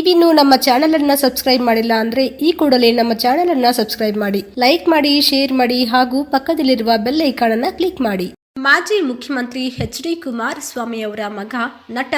ನೀವಿನ್ನು ನಮ್ಮ ಚಾನೆಲ್ ಅನ್ನ ಸಬ್ಸ್ಕ್ರೈಬ್ ಮಾಡಿಲ್ಲ ಅಂದ್ರೆ ಈ ಕೂಡಲೇ ನಮ್ಮ ಚಾನೆಲ್ ಅನ್ನ ಸಬ್ಸ್ಕ್ರೈಬ್ ಮಾಡಿ, ಲೈಕ್ ಮಾಡಿ, ಶೇರ್ ಮಾಡಿ ಹಾಗೂ ಪಕ್ಕದಲ್ಲಿರುವ ಬೆಲ್ ಐಕಾನ್ ಅನ್ನ ಕ್ಲಿಕ್ ಮಾಡಿ. ಮಾಜಿ ಮುಖ್ಯಮಂತ್ರಿ ಎಚ್ ಡಿ ಕುಮಾರಸ್ವಾಮಿ ಅವರ ಮಗ ನಟ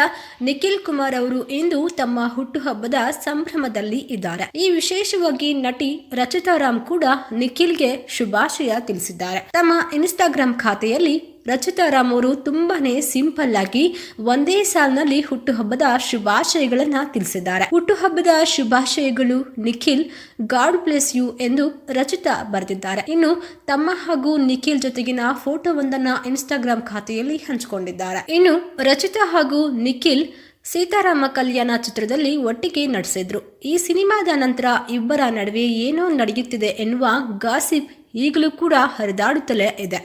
ನಿಖಿಲ್ ಕುಮಾರ್ ಅವರು ಇಂದು ತಮ್ಮ ಹುಟ್ಟುಹಬ್ಬದ ಸಂಭ್ರಮದಲ್ಲಿ ಇದ್ದಾರೆ. ಈ ವಿಶೇಷವಾಗಿ ನಟಿ ರಚಿತಾ ರಾಮ್ ಕೂಡ ನಿಖಿಲ್ಗೆ ಶುಭಾಶಯ ತಿಳಿಸಿದ್ದಾರೆ. ತಮ್ಮ ಇನ್ಸ್ಟಾಗ್ರಾಂ ಖಾತೆಯಲ್ಲಿ ರಚಿತಾ ರಾಮ್ ಅವರು ತುಂಬಾನೇ ಸಿಂಪಲ್ ಆಗಿ ಒಂದೇ ಸಾಲಿನಲ್ಲಿ ಹುಟ್ಟುಹಬ್ಬದ ಶುಭಾಶಯಗಳನ್ನ ತಿಳಿಸಿದ್ದಾರೆ. ಹುಟ್ಟುಹಬ್ಬದ ಶುಭಾಶಯಗಳು ನಿಖಿಲ್, ಗಾಡ್ ಬ್ಲೆಸ್ ಯು ಎಂದು ರಚಿತಾ ಬರೆದಿದ್ದಾರೆ. ಇನ್ನು ತಮ್ಮ ಹಾಗೂ ನಿಖಿಲ್ ಜೊತೆಗಿನ ಫೋಟೋವೊಂದನ್ನ ಇನ್ಸ್ಟಾಗ್ರಾಮ್ ಖಾತೆಯಲ್ಲಿ ಹಂಚಿಕೊಂಡಿದ್ದಾರೆ. ಇನ್ನು ರಚಿತಾ ಹಾಗೂ ನಿಖಿಲ್ ಸೀತಾರಾಮ ಕಲ್ಯಾಣ ಚಿತ್ರದಲ್ಲಿ ಒಟ್ಟಿಗೆ ನಡೆಸಿದ್ರು ಈ ಸಿನಿಮಾದ ನಂತರ ಇಬ್ಬರ ನಡುವೆ ಏನೋ ನಡೆಯುತ್ತಿದೆ ಎನ್ನುವ ಗಾಸಿಪ್ ಈಗಲೂ ಕೂಡ ಹರಿದಾಡುತ್ತಲೇ ಇದೆ.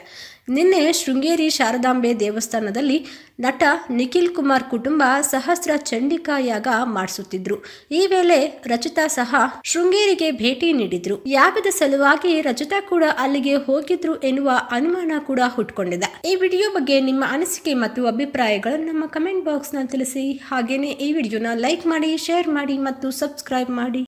ನಿನ್ನೆ ಶೃಂಗೇರಿ ಶಾರದಾಂಬೆ ದೇವಸ್ಥಾನದಲ್ಲಿ ನಟ ನಿಖಿಲ್ ಕುಮಾರ್ ಕುಟುಂಬ ಸಹಸ್ರ ಚಂಡಿಕಾ ಯಾಗ ಮಾಡಿಸುತ್ತಿದ್ರು. ಈ ವೇಳೆ ರಚಿತಾ ಸಹ ಶೃಂಗೇರಿಗೆ ಭೇಟಿ ನೀಡಿದ್ರು. ಯಾಗದ ಸಲುವಾಗಿ ರಚಿತಾ ಕೂಡ ಅಲ್ಲಿಗೆ ಹೋಗಿದ್ರು ಎನ್ನುವ ಅನುಮಾನ ಕೂಡ ಹುಟ್ಕೊಂಡಿದೆ. ಈ ವಿಡಿಯೋ ಬಗ್ಗೆ ನಿಮ್ಮ ಅನಿಸಿಕೆ ಮತ್ತು ಅಭಿಪ್ರಾಯಗಳನ್ನು ನಮ್ಮ ಕಮೆಂಟ್ ಬಾಕ್ಸ್ನ ತಿಳಿಸಿ. ಹಾಗೇನೆ ಈ ವಿಡಿಯೋನ ಲೈಕ್ ಮಾಡಿ, ಶೇರ್ ಮಾಡಿ ಮತ್ತು ಸಬ್ಸ್ಕ್ರೈಬ್ ಮಾಡಿ.